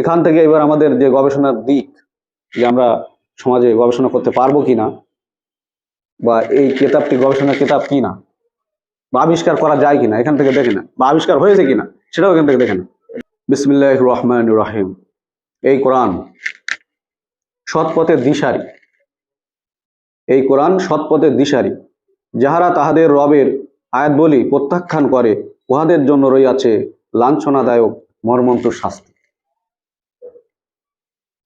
এখান থেকে এবার আমাদের যে গবেষণার দিক, যে আমরা সমাজে গবেষণা করতে পারব কিনা, বা এই কেতাবটি, গবেষণার কেতাব কিনা, বা আবিষ্কার করা যায় কিনা, এখান থেকে দেখে না বা আবিষ্কার হয়েছে কিনা, সেটাও এখান থেকে দেখে না বিসমিল্লাহ রহমান রাহিম। এই কোরআন সৎপথের দিশারি। এই কোরআন সৎপথের দিশারি। যাহারা তাহাদের রবের আয়াত বলি প্রত্যাখ্যান করে, উহাদের জন্য রইয়াছে লাঞ্ছনাদায়ক মর্মন্তুর শাস্তি।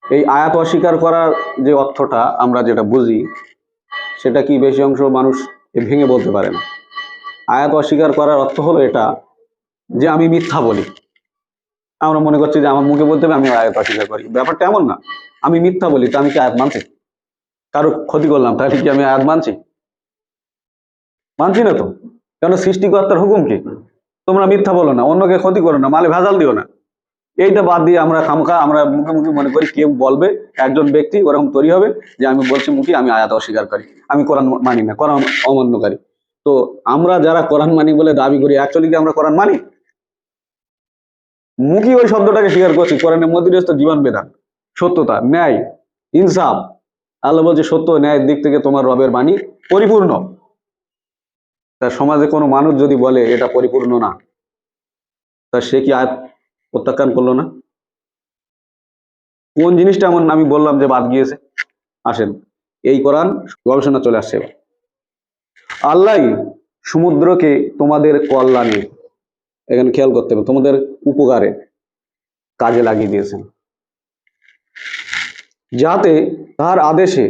এই আয়াত অস্বীকার করার যে অর্থটা আমরা যেটা বুঝি, সেটা কি বেশি অংশ মানুষ ভেঙে বলতে পারে না? আয়াত অস্বীকার করার অর্থ হলো এটা যে আমি মিথ্যা বলি। আমরা মনে করছি যে আমার মুখে বলতে হবে আমি আয়াত অস্বীকার করি। ব্যাপারটা এমন না। আমি মিথ্যা বলি, তা আমি কি আয়াত মানছি? কারও ক্ষতি করলাম, তাহলে কি আমি আয়াত মানছি? মানছি না তো। কেন সৃষ্টিকর্তার হুকুম কি? তোমরা মিথ্যা বলো না, অন্যকে ক্ষতি করো না, মালে ভেজাল দিও না। এইটা বাদ দিয়ে আমরা খামখা, আমরা মুখে মুখে মনে করি কেউ বলবে, একজন ব্যক্তি ওরকম তৈরি হবে যে আমি বলছি মুখে, আমি আয়াত অস্বীকার করি। আমি কোরআন মানি না, কোরআন অমান্যকারী। তো আমরা যারা কোরআন মানি বলে দাবি করি অ্যাকচুয়ালি কি আমরা কোরআন মানি? মুখী ওই শব্দটাকে স্বীকার করছি, কোরআনের মধ্যে জীবন বিধান, সত্যতা, ন্যায়, ইনসাফ। আল্লাহ বলছে, সত্য ন্যায়ের দিক থেকে তোমার রবের বাণী পরিপূর্ণ। তা সমাজে কোনো মানুষ যদি বলে, এটা পরিপূর্ণ না, তা সে কি আয়াত প্রত্যাখ্যান করল না। কোন জিনিসটা এমন? আমি বললাম যে বাদ গিয়েছে। আসেন, এই কোরআন গবেষণা চলে আসছে আল্লাহ সমুদ্রকে তোমাদের কল্যাণে, এখানে খেয়াল করতে হবে, তোমাদের উপকারে কাজে লাগিয়ে দিয়েছেন। যাতে তার আদেশে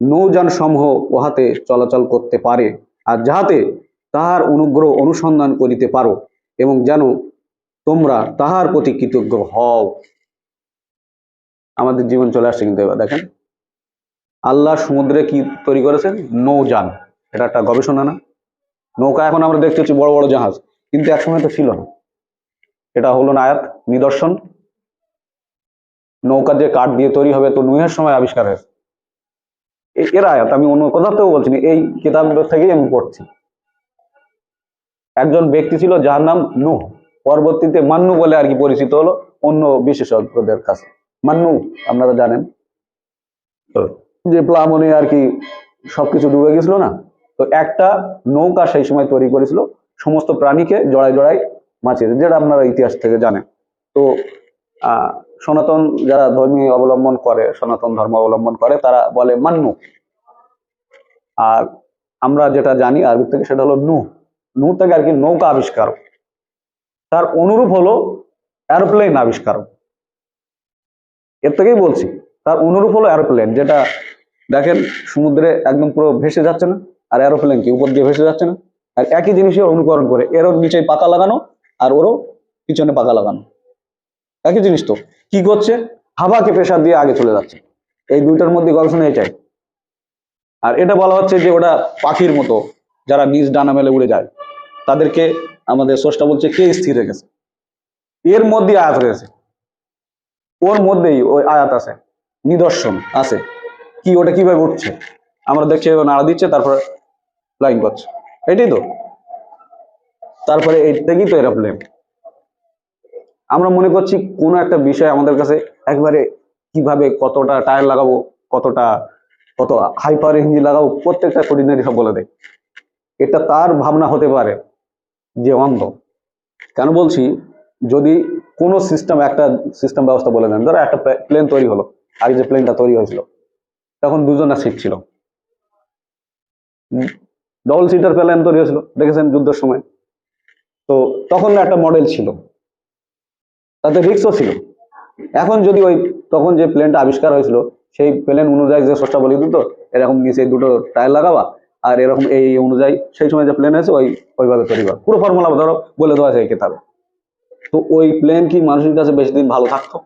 নৌযান সমূহ উহাতে চলাচল করতে পারে, আর যাহাতে তাহার অনুগ্রহ অনুসন্ধান করিতে পারো, এবং যেন তোমরা তাহার প্রতি কৃতজ্ঞ হও। আমাদের জীবন চলে আসছে কিন্তু এবার দেখেন। আল্লাহ সমুদ্রে কি তৈরি করেছেন? নৌযান। এটা একটা গবেষণা না? নৌকা এখন আমরা দেখতে হচ্ছি বড় বড় জাহাজ। কিন্তু একসময় তো ছিল না। এটা হলো না নিদর্শন। নৌকা যে কাঠ দিয়ে তৈরি হবে তো নুহের সময় আবিষ্কার হয়েছে। এর আয়াত আমি অন্য কোথাতেও বলছি না, এই কিতাব থেকেই আমি পড়ছি। একজন ব্যক্তি ছিল যার নাম নূহ। পরবর্তীতে মান্নু বলে আর কি পরিচিত হলো অন্য বিশেষজ্ঞদের কাছে। মান্নু আপনারা জানেন? যে প্লামনে আর কি সবকিছু ডুবে গেছিল না তো একটা নৌকা সেই সময় তৈরি করেছিল সমস্ত প্রাণীকে জড়ায় জড়ায় মাছিয়ে যেটা আপনারা ইতিহাস থেকে জানেন। তো আহ, সনাতন যারা ধর্মী অবলম্বন করে সনাতন ধর্ম অবলম্বন করে তারা বলে মান্নু। আর আমরা যেটা জানি আরবি থেকে সেটা হলো নু নু থেকে আর কি নৌকা আবিষ্কার। তার অনুরূপ হলো এরোপ্লেন আবিষ্কার এর থেকেই বলছি, তার অনুরূপ হলো এরোপ্লেন যেটা দেখেন সমুদ্রে একদম পুরো ভেসে যাচ্ছে না, আর এরোপ্লেন কি, উপর দিয়ে ভেসে যাচ্ছে না। আর একই জিনিসই অনুকরণ করে, এরও নিচে পাকা লাগানো, আর ওরও পিছনে পাকা লাগানো। একই জিনিস তো, কি করছে? হাওয়াকে প্রেশার দিয়ে আগে চলে যাচ্ছে। এই দুইটার মধ্যে গবেষণা এটাই আর এটা বলা হচ্ছে যে ওটা পাখির মতো, যারা নিজ ডানা মেলে উড়ে যায়। তাদেরকে আমাদের স্রষ্টা বলছে, কে স্থির রেখেছে এর মধ্যে আয়াত রয়েছে। ওর মধ্যেই ওই আয়াত আছে, নিদর্শন আছে। কি ওটা কীভাবে উঠছে? আমরা দেখছি নাড়া দিচ্ছে, তারপরে ফ্লাইং করছে এটাই তো। তারপরে এই থেকেই তো এরোপ্লেন আমরা মনে করছি কোনো একটা বিষয় আমাদের কাছে একবারে কীভাবে কতটা টায়ার লাগাবো, কতটা, কত হাইপার ইঞ্জিন লাগাবো, প্রত্যেকটা খুঁটিনাটি সব বলে দেয়। এটা তার ভাবনা হতে পারে। যে অন্ধ। কেন বলছি? যদি কোনো সিস্টেম একটা সিস্টেম ব্যবস্থা বলে দেন, ধরো একটা প্লেন তৈরি হলো, আগে যে প্লেনটা তৈরি হয়েছিল, তখন দুজনা সিট ছিল। ডবল সিটার প্লেন তৈরি হয়েছিল, দেখেছেন যুদ্ধের সময়? তো তখন একটা মডেল ছিল। তাতে রিক্সও ছিল। এখন যদি ওই তখন যে প্লেনটা আবিষ্কার হয়েছিল, সেই প্লেন অনুযায়ী যে সস্তা বলে দিত এরকম নিচে দুটো টায়ার লাগাবা আর এরকম এই অনুযায়ী সেই সময় যে প্লেন আছে, ওই, ওইভাবে তৈরি করা। পুরো ফর্মুলা ধরো, বলে দেওয়া আছে কিতাবে। তো ওই প্লেন কি মানুষের কাছে বেশি দিন ভালো থাকতো?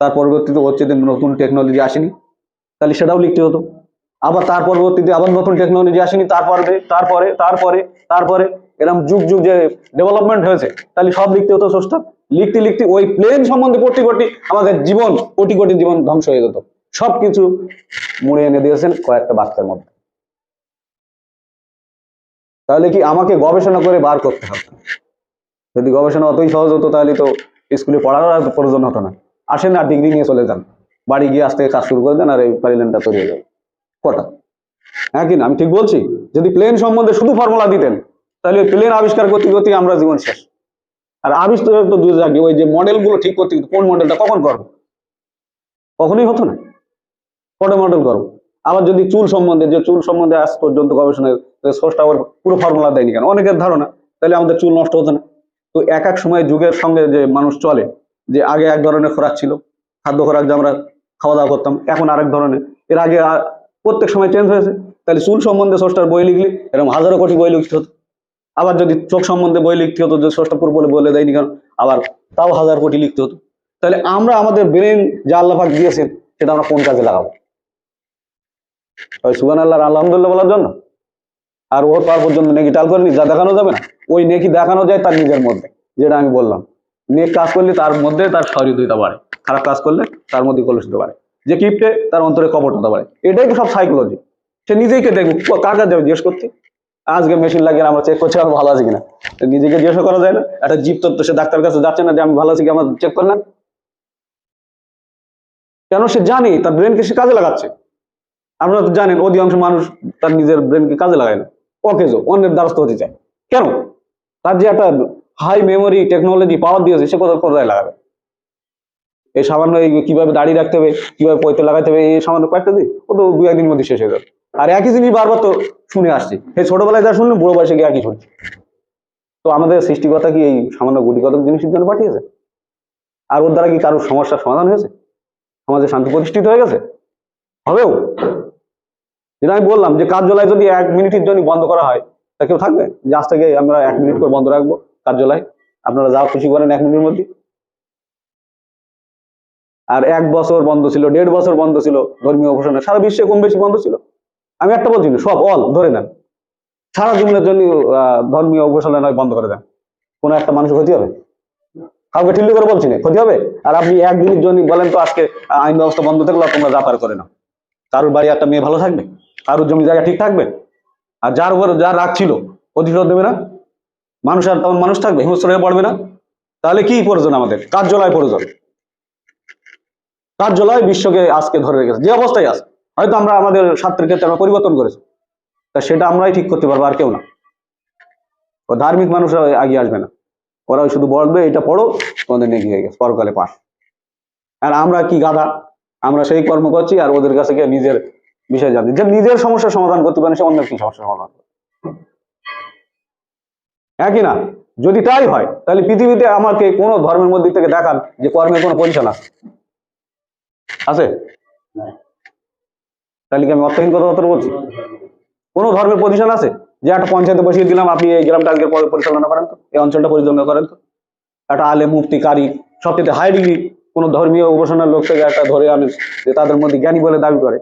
তার পরবর্তীতে হচ্ছে নতুন টেকনোলজি আসেনি, তাহলে সেটাও লিখতে হতো। আবার তার পরবর্তীতে আবার নতুন টেকনোলজি আসেনি, তারপরে তারপরে তারপরে তারপরে এরকম যুগ যুগ যে ডেভেলপমেন্ট হয়েছে, তাহলে সব লিখতে হতো স্রষ্টা লিখতে লিখতে ওই প্লেন সম্বন্ধে কোটি কোটি আমাদের জীবন কোটি কোটি জীবন ধ্বংস হয়ে যেত। সবকিছু মুড়ে এনে দিয়েছেন কয়েকটা বাক্যের মধ্যে। তাহলে কি আমাকে গবেষণা করে বার করতে হবে? যদি গবেষণা অতই সহজ হতো, তাহলে তো স্কুলে পড়ার আর প্রয়োজন হতো না। আসেন আর ডিগ্রি নিয়ে চলে যান। বাড়ি গিয়ে থেকে কাজ শুরু করে দেন আর এই পারিলেনটা তৈরি হয়ে কটা? হ্যাঁ কি না? আমি ঠিক বলছি? যদি প্লেন সম্বন্ধে শুধু ফর্মুলা দিতেন, তাহলে প্লেন আবিষ্কার করতে করতে আমরা জীবন শেষ। আর আবিষ্কার তো দূর আগে ওই যে মডেলগুলো ঠিক করতে কোন মডেলটা কখন করব? কখনোই হতো না। কটা মডেল করব? আবার যদি চুল সম্বন্ধে, যে চুল সম্বন্ধে আজ পর্যন্ত গবেষণায় সোর্সটা আবার পুরো ফর্মুলা দেয়নি কেন? অনেকের ধারণা, তাহলে আমাদের চুল নষ্ট হতো না। তো এক এক সময় যুগের সঙ্গে যে মানুষ চলে, যে আগে এক ধরনের খোরাক ছিল, খাদ্য খোরাক যে আমরা খাওয়া দাওয়া করতাম, এখন আরেক ধরনের। এর আগে প্রত্যেক সময় চেঞ্জ হয়েছে। তাহলে চুল সম্বন্ধে সোর্সটার বই লিখলি এরকম হাজারো কোটি বই লিখতে হতো। আবার যদি চোখ সম্বন্ধে বই লিখতে হতো, যে সোর্সটা পুরো বলে বলে দেয়নি কেন, আবার তাও হাজার কোটি লিখতে হতো। তাহলে আমরা আমাদের ব্রেন যা আল্লাহাক দিয়েছেন, সেটা আমরা কোন কাজে লাগাবো? ওই সুবান আল্লাহর আলহামদুলিল্লাহ বলার জন্য? আর ওর পার পর্যন্ত নেকি টাল করেনি যা দেখানো যাবে না? ওই নেকি দেখানো যায় তার নিজের মধ্যে, যেটা আমি বললাম। নেক কাজ করলে তার মধ্যে তার সহৃদয়তা বাড়ে, খারাপ কাজ করলে তার মধ্যে কলুষিত বাড়ে। যে কিপটে তার অন্তরে কপটতা বাড়ে এটাই তো সব সাইকোলজি সে নিজেই কে দেখুক কার কাছে যাবে জিজ্ঞেস করতে? আজকে মেশিন লাগিয়ে আমরা চেক করছি আমি ভালো আছে কিনা? নিজেকে জিজ্ঞেস করা যায় না। একটা জীব তত্ত্ব, সে ডাক্তার কাছে যাচ্ছে না যে আমি ভালো আছি কি, আমার চেক করলেন কেন সে জানে? তার ব্রেনকে সে কাজে লাগাচ্ছে? আপনারা তো জানেন অধিকাংশ মানুষ তার নিজের ব্রেনকে কাজে লাগায় না। অকেজো অন্যের দ্বারস্থ হতে চায়। কেন? তার যে একটা হাই মেমোরি টেকনোলজি পাওয়ার দিয়েছে, সে কোথাও কোথায় লাগাবে। এই সামান্য কীভাবে দাড়ি রাখতে হবে, কীভাবে পয়তে লাগাতে হবে, এই সামান্য কয়েকটা দিন, ও তো দু একদিনের মধ্যে শেষ হয়ে যাবে। আর একই জিনিস বারবার তো শুনে আসছি। এই ছোটবেলায় যা শুনলেন বুড়ো বয়সে গিয়ে একই শুনছি। তো আমাদের সৃষ্টিকর্তা কি এই সামান্য গুটিগত জিনিসের জন্য পাঠিয়েছে? আর ওর দ্বারা কি কারোর সমস্যার সমাধান হয়েছে? সমাজে শান্তি প্রতিষ্ঠিত হয়ে গেছে? হবেও। যেটা আমি বললাম যে কার্যালয় যদি এক মিনিটের জন্য বন্ধ করা হয়, তা কেউ থাকবে? যে আজ থেকে আমরা এক মিনিট করে বন্ধ রাখব কার্যালয়। আপনারা যা খুশি করেন এক মিনিটের মধ্যে। আর এক বছর বন্ধ ছিল, দেড় বছর বন্ধ ছিল ধর্মীয় ঘোষণা। সারা বিশ্বে কম বেশি বন্ধ ছিল। আমি একটা বলছি সব অল ধরে নেন। সারা জীবনের জন্য ধর্মীয় ঘোষণা নয়, বন্ধ করে দেন। কোনো একটা মানুষের ক্ষতি হবে? কাউকে ঠিল্লি করে বলছি না, ক্ষতি হবে? আর আপনি একদিনের জন্য বলেন তো আজকে আইন ব্যবস্থা বন্ধ থাকল তোমরা যা পার করে নাও। কারোর বাড়ি একটা মেয়ে ভালো থাকবে? কারোর জমি জায়গা ঠিক থাকবে? আর যার উপর যা রাগ ছিল প্রতিশোধ দেবে না? মানুষ আর তখন মানুষ থাকবে, হিংস্র হয়ে পড়বে না? তাহলে কি প্রয়োজন আমাদের? কার্যালয় প্রয়োজন? কার্যালয় বিশ্বকে আজকে ধরে রেখেছে? যে অবস্থায় আছে। হয়তো আমরা আমাদের স্বার্থের ক্ষেত্রে আমরা পরিবর্তন করেছি। তা সেটা আমরাই ঠিক করতে পারব, আর কেউ না। ও ধার্মিক মানুষরা আগে আসবে না। ওরা শুধু বলবে, এটা পড়ো, তোমাদের নেকি হয়ে গেছে, পরকালে পাস। আর আমরা কি গাধা? আমরা সেই কর্ম করছি, আর ওদের কাছে গিয়ে নিজের বিষয় জানছি যে নিজের সমস্যার সমাধান করতে পারে সে অন্যের কি সমস্যার সমাধান? হ্যাঁ কি না? যদি তাই হয়, তাহলে পৃথিবীতে আমাকে কোনো ধর্মের মধ্যে থেকে দেখান যে কর্মের কোনো পজিশন আছে। আছে? তাহলে কি আমি অর্থহীন কথাবার্তা বলছি? কোনো ধর্মের পজিশন আছে? যে একটা পঞ্চায়েতে বসিয়ে দিলাম, আপনি এই গ্রামটা আজকে পরিচালনা করেন তো, এই অঞ্চলটা পরিচালনা করেন তো। একটা আলে মুফতি, কারি, সবচেয়ে হাই ডিগ্রি কোনো ধর্মীয় উপাসনার লোক থেকে একটা ধরে আনেন যে তাদের মধ্যে জ্ঞানী বলে দাবি করে।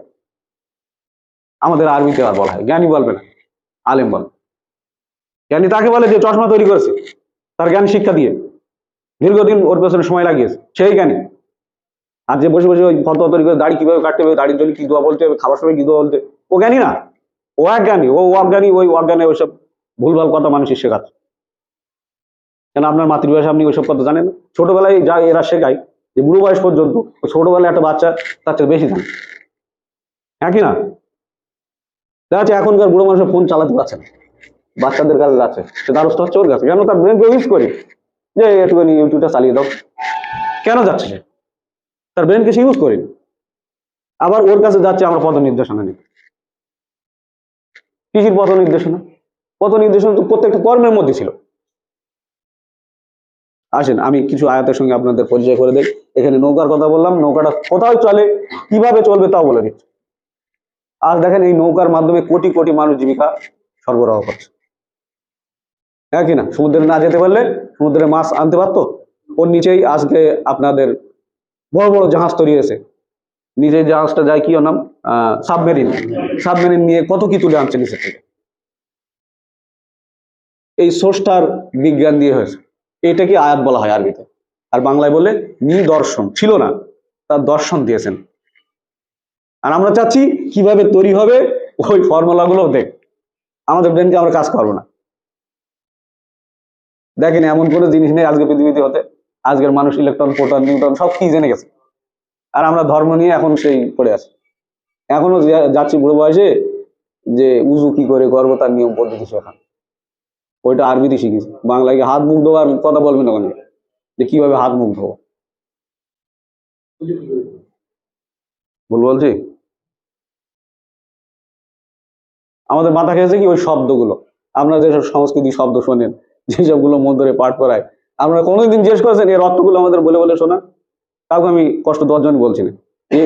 আমাদের আরবিতে আর বলা হয়। জ্ঞানী বলবে না, আলেম বল জ্ঞানী তাকে বলে যে, চশমা তৈরি করেছে। তার জ্ঞান শিক্ষা দিয়ে। দীর্ঘদিন ওর পেছনে সময় লাগিয়েছে। সেই জ্ঞানী। আর যে বসে বসে ওই ফটো তৈরি করে, দাড়ি কীভাবে কাটতে হবে, দাড়ির জন্য কি দোয়া বলতে হবে, খাবার সময় কি দোয়া বলতে ও জ্ঞানী না। ও অজ্ঞানী ও অজ্ঞানী, ওই অজ্ঞানে ওইসব ভুলভাল কথা মানুষের শেখাচ্ছে। কেন আপনার মাতৃভাষা আপনি ওইসব কথা জানেন ছোটবেলায় যা এরা শেখায় যে বুড়ো বয়স পর্যন্ত ছোটবেলায় একটা বাচ্চা তার চেয়ে বেশি জানে। হ্যাঁ কি না? দেখা যাচ্ছে এখনকার বুড়ো মানুষের ফোন চালাতে পারছে না। বাচ্চাদের কাছে যাচ্ছে। সে দ্বারস্থ হচ্ছে ওর কাছে। কেন তার ব্রেনকে ইউজ করি। যে একটুখানি ইউটিউবটা চালিয়ে দাও। কেন যাচ্ছে সে? তার ব্রেনকে সে ইউজ করি আবার ওর কাছে যাচ্ছে আমরা পথ নির্দেশনা নিতে। কৃষির পথ নির্দেশনা পথ নির্দেশনা তো প্রত্যেকটা কর্মের মধ্যে ছিল। আসেন, আমি কিছু আয়াতের সঙ্গে আপনাদের পরিচয় করে দেই। এখানে নৌকার কথা বললাম। নৌকাটা কোথায় চলে, কীভাবে চলবে তাও বলে দিচ্ছি। আজ দেখেন এই নৌকার মাধ্যমে কোটি কোটি মানুষ জীবিকা সরবরাহ করছে। হ্যাঁ কিনা সমুদ্রে না যেতে পারলে সমুদ্রে মাছ আনতে পারতো? ওর নিচেই আজকে আপনাদের বড় বড় জাহাজ তৈরি হয়েছে। নিজের জাহাজটা যায় কি নাম? সাবমেরিন। সাবমেরিন নিয়ে কত কি তুলে আনছে নিচের থেকে? এই সোর্সটার বিজ্ঞান দিয়ে হয়েছে। এটাকে আয়াত বলা হয় আরবিতে। আর বাংলায় বলে নিদর্শন। ছিল না। তার দর্শন দিয়েছেন। আর আমরা চাচ্ছি কীভাবে তৈরি হবে ওই ফর্মুলা গুলো দেখ। আমাদের ব্রেনকে আমরা কাজ করব না। দেখেন এমন কোনো জিনিস নেই আজকে পৃথিবীতে হতে। আজকের মানুষ ইলেকট্রন প্রোটন নিউটন সব কি জেনে গেছে? আর আমরা ধর্ম নিয়ে এখন সেই পড়ে আছি। এখনও যাচ্ছি বুড়ো বয়সে যে উজু কি করে করব তার নিয়ম পদ্ধতি শেখা ওইটা আরবিতে শিখেছি। বাংলায় হাত মুখ ধোয়ার কথা বলবেন ওখানে যে কীভাবে হাত মুখ ধোবো। ভুল বলছি? আমাদের মাথা খেয়েছে কি? ওই শব্দগুলো। আপনারা যেসব সংস্কৃতি শব্দ শোনেন, যেসবগুলো মধ্যে পাঠ করায়, আপনারা কোনোদিন জিজ্ঞেস করেছেন, এর অর্থগুলো আমাদের বলে বলে শোনা? কাউকে আমি কষ্ট দশজন বলছি না।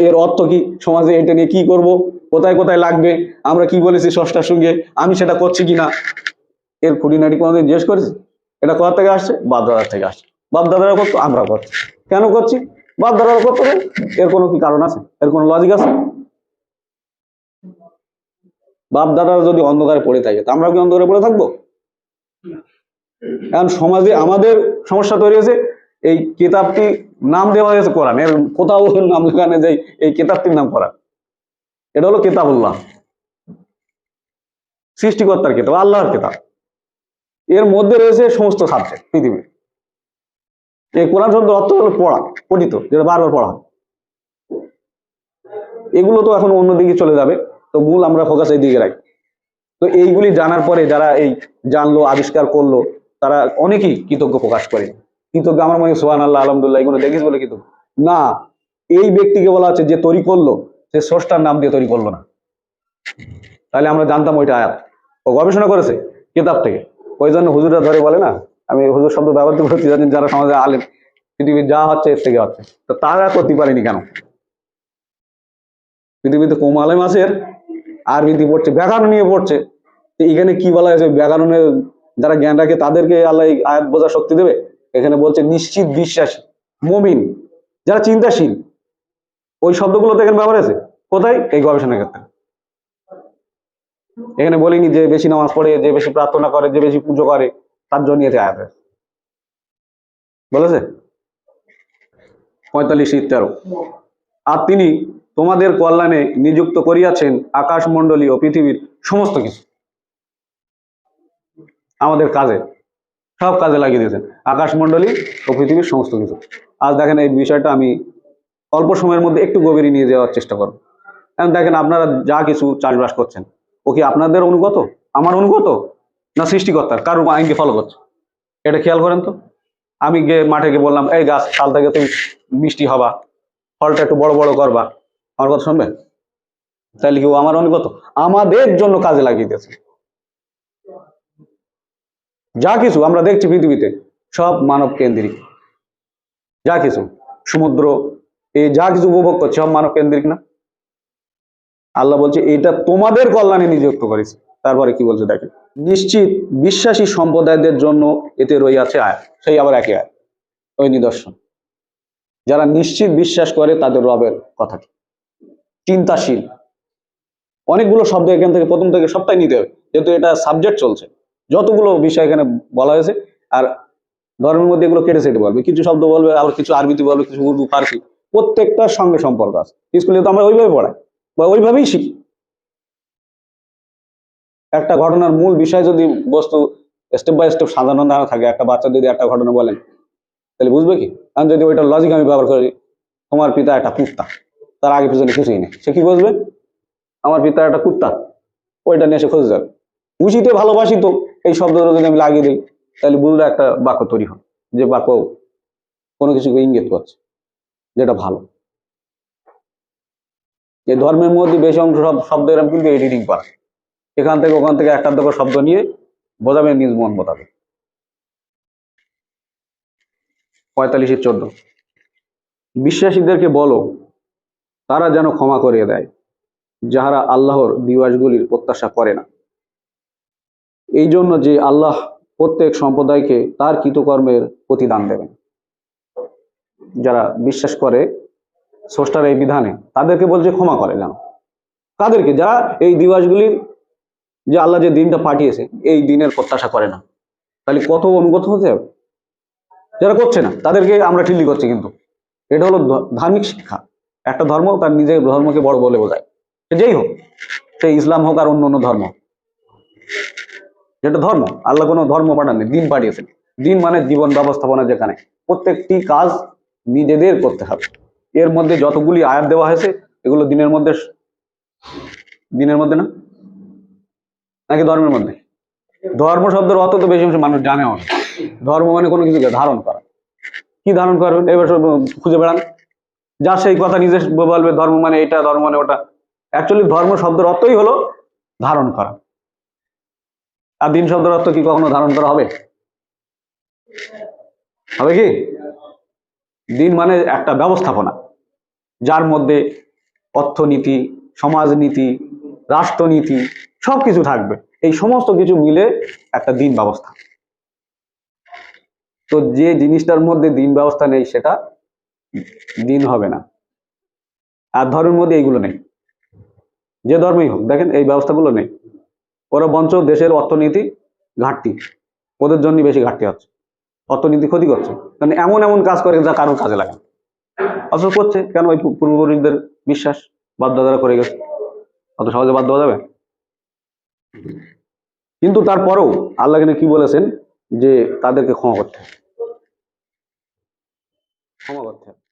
এর অর্থ কি? সমাজে এটা নিয়ে কি করব? কোথায় কোথায় লাগবে? আমরা কি বলেছি ষষ্ঠার সঙ্গে? আমি সেটা করছি কিনা? এর খুঁটিনাটি কোনোদিন জিজ্ঞেস করেছি এটা কোথা থেকে আসছে? বাপদাদার থেকে আসছে। বাপদাদারা করতো আমরা করছি। কেন করছি? বাপদাদারা করতো এর কোনো কি কারণ আছে? এর কোনো লজিক আছে? বাপ দাদারা যদি অন্ধকারে পড়ে থাকে, তা আমরা কি অন্ধকারে পড়ে থাকব? এখন সমাজে আমাদের সমস্যা তৈরি হয়েছে, এই কিতাবটি নাম দেওয়া হয়েছে কোরআন এর কোথাও নাম লেখা নেই যে এই কিতাবটির নাম কোরআন। এটা হলো কিতাবুল্লাহ, সৃষ্টিকর্তার কিতাব, আল্লাহর কিতাব। এর মধ্যে রয়েছে সমস্ত সাবজেক্ট পৃথিবীর। এই কোরআন শব্দ অর্থ হলো পড়া, পঠিত, যেটা বারবার পড়া এগুলো তো এখন অন্যদিকে চলে যাবে। তো মূল আমরা ফোকাস এই দিকে রাখি। তো এইগুলি জানার পরে যারা এই জানলো, আবিষ্কার করল, তারা অনেকেই কৃতজ্ঞ প্রকাশ করে। কৃতজ্ঞ আমার মনে সোহান আল্লাহ আলহামদুলিল্লাহ, এগুলো দেখিস বলে কৃতজ্ঞ। না, এই ব্যক্তিকে বলা হচ্ছে যে তৈরি করল, সে স্রষ্টার নাম দিয়ে তৈরি করল না। তাহলে আমরা জানতাম ওইটা আয়াত। ও গবেষণা করেছে কিতাব থেকে। ওই জন্য হুজুরা ধরে বলে না, আমি হুজুর শব্দ ব্যবহার করতে জানেন যারা সমাজে আলেন পৃথিবীর যা হচ্ছে এর থেকে হচ্ছে। তো তারা করতে পারেনি কেন? পৃথিবীতে কম আলেম আছে আরবিতে পড়ছে, ব্যাকরণ নিয়ে পড়ছে। এখানে কি বলা হয়েছে? ব্যাকরণের যারা জ্ঞান রাখে, তাদেরকে আল্লাহ আয়াত বোঝার শক্তি দেবে। এখানে বলছে, নিশ্চিত বিশ্বাসী, মমিন, যারা চিন্তাশীল। ওই শব্দগুলো তো এখানে ব্যবহার আছে। কোথায়? এই গবেষণার ক্ষেত্রে। এখানে বলিনি যে বেশি নামাজ পড়ে, যে বেশি প্রার্থনা করে, যে বেশি পুজো করে, তার জন্য এতে আয়াত আছে। বলেছে? পঁয়তাল্লিশ তেরো আর তিনি তোমাদের কল্যাণে নিযুক্ত করিয়াছেন আকাশমণ্ডলী ও পৃথিবীর সমস্ত কিছু। আমাদের কাজে, সব কাজে লাগিয়ে দিয়েছেন। আকাশমণ্ডলী ও পৃথিবীর সমস্ত কিছু। আজ দেখেন এই বিষয়টা আমি অল্প সময়ের মধ্যে একটু গভীরে নিয়ে যাওয়ার চেষ্টা করব। এখন দেখেন আপনারা যা কিছু চাষবাস করছেন, ও কি আপনাদের অনুগত? আমার অনুগত? না সৃষ্টিকর্তার? কারোর আইনকে ফলো করছে? এটা খেয়াল করেন তো? আমি গিয়ে মাঠে গিয়ে বললাম, এই গাছ, কাল থেকে তুমি মিষ্টি হবা, ফলটা একটু বড় বড় করবা। আমার কথা শুনবে? তাহলে কি ও আমার অনুগত আমাদের জন্য কাজে লাগিয়ে দিয়েছে। যা কিছু আমরা দেখছি পৃথিবীতে, সব মানব কেন্দ্রিক। যা কিছু, সমুদ্র এই যা কিছু উপভোগ করছে, সব মানব কেন্দ্রিক না? আল্লাহ বলছে, এটা তোমাদের কল্যাণে নিযুক্ত করেছে। তারপরে কি বলছে দেখেন? নিশ্চিত বিশ্বাসী সম্প্রদায়দের জন্য এতে রইয়াছে আয় সেই আবার একই আয় ওই নিদর্শন। যারা নিশ্চিত বিশ্বাস করে, তাদের রবের কথাটি চিন্তাশীল। অনেকগুলো শব্দ এখান থেকে প্রথম থেকে সবটাই নিতে হবে, যেহেতু এটা সাবজেক্ট চলছে। যতগুলো বিষয় এখানে বলা হয়েছে, আর ধর্মের মধ্যে এগুলো কেটে সেটে বলবে। কিছু শব্দ বলবে, আবার কিছু আরবিতে বলবে, কিছু উর্দু, ফার্সি, প্রত্যেকটার সঙ্গে সম্পর্ক আছে। স্কুলে তো আমরা ওইভাবে পড়াই, বা ওইভাবেই শিখি। একটা ঘটনার মূল বিষয় যদি বস্তু স্টেপ বাই স্টেপ সাজানো না থাকে, একটা বাচ্চা যদি একটা ঘটনা বলেন তাহলে বুঝবে কি? আমি যদি ওইটা লজিক আমি ব্যবহার করি, তোমার পিতা একটা কুত্তা। তার আগে পিছনে কিছুই নেই। সে কি বুঝবে? আমার পিতা একটা কুত্তা। ওইটা নিয়ে সে খুঁজে যাবে। উচিতে ভালোবাসি তো। এই শব্দটা যদি আমি লাগিয়ে দিই, তাহলে বুঝলে একটা বাক্য তৈরি হয় যে বাক্য কোনো কিছুকে ইঙ্গিত করছে, যেটা ভালো। এই ধর্মের মধ্যে বেশি অংশ সব শব্দ এরকম কিন্তু এডিটিং করা। এখান থেকে ওখান থেকে একটা দুটো শব্দ নিয়ে বোঝাবে নিজ মন মোতাবেক। পঁয়তাল্লিশের চোদ্দ। বিশ্বাসীদেরকে বলো তারা যেন ক্ষমা করিয়ে দেয়, যাহারা আল্লাহর দিবসগুলির প্রত্যাশা করে না। এই জন্য যে আল্লাহ প্রত্যেক সম্প্রদায়কে তার কৃতকর্মের প্রতিদান দেবেন। যারা বিশ্বাস করে স্রষ্টার এই বিধানে, তাদেরকে বলছে ক্ষমা করে যেন। তাদেরকে যারা এই দিবসগুলির যে আল্লাহ যে দিনটা পাঠিয়েছে, এই দিনের প্রত্যাশা করে না। তাহলে কত অনুগত হতে হবে? যারা করছে না, তাদেরকে আমরা ঠিল্লি করছি কিন্তু। এটা হলো ধার্মিক শিক্ষা। একটা ধর্ম তার নিজের ধর্মকে বড় বলে বোঝায়। যেই হোক, সে ইসলাম হোক আর অন্য অন্য ধর্ম। যেটা ধর্ম, আল্লাহ কোনো ধর্ম পাঠাননি দিন পাঠিয়েছেন। দিন মানে জীবন ব্যবস্থাপনা যেখানে। প্রত্যেকটি কাজ নিজেদের করতে হবে। এর মধ্যে যতগুলি আয়াত দেওয়া হয়েছে, এগুলো দিনের মধ্যে দিনের মধ্যে না? নাকি ধর্মের মধ্যে? ধর্ম শব্দের অত তো বেশি অংশ মানুষ জানেও না। ধর্ম মানে কোনো কিছুকে ধারণ করা। কি ধারণ করবেন? এবার খুঁজে বেড়ান। যা সেই কথা নিজে বলবে, ধর্ম মানে এটা, ধর্ম মানে ওটা। অ্যাকচুয়ালি ধর্ম শব্দের অর্থই হলো ধারণ করা। আর দিন শব্দের অর্থ কি কখনো ধারণ করা হবে? হবে কি? দিন মানে একটা ব্যবস্থাপনা, যার মধ্যে অর্থনীতি, সমাজনীতি, রাষ্ট্রনীতি সব কিছু থাকবে। এই সমস্ত কিছু মিলে একটা দিন ব্যবস্থা। তো যে জিনিসটার মধ্যে দিন ব্যবস্থা নেই, সেটা দিন হবে না। আর ধর্মের মধ্যে এইগুলো নেই। যে ধর্মই হোক, দেখেন এই ব্যবস্থাগুলো নেই। ওরা বঞ্চ দেশের অর্থনীতি ঘাটতি। ওদের জন্য বেশি ঘাটতি হচ্ছে। অর্থনীতি ক্ষতি করছে। কারণ এমন এমন কাজ করে যা কারোর কাজে লাগে। অথচ করছে। কেন ওই পূর্বপুরুষদের বিশ্বাস বাধ্য দ্বারা করে গেছে? অত সহজে বাধ্য হওয়া যাবে? কিন্তু তারপরেও আল্লাহ এখানে কি বলেছেন? যে তাদেরকে ক্ষমা করতে ক্ষমা করতে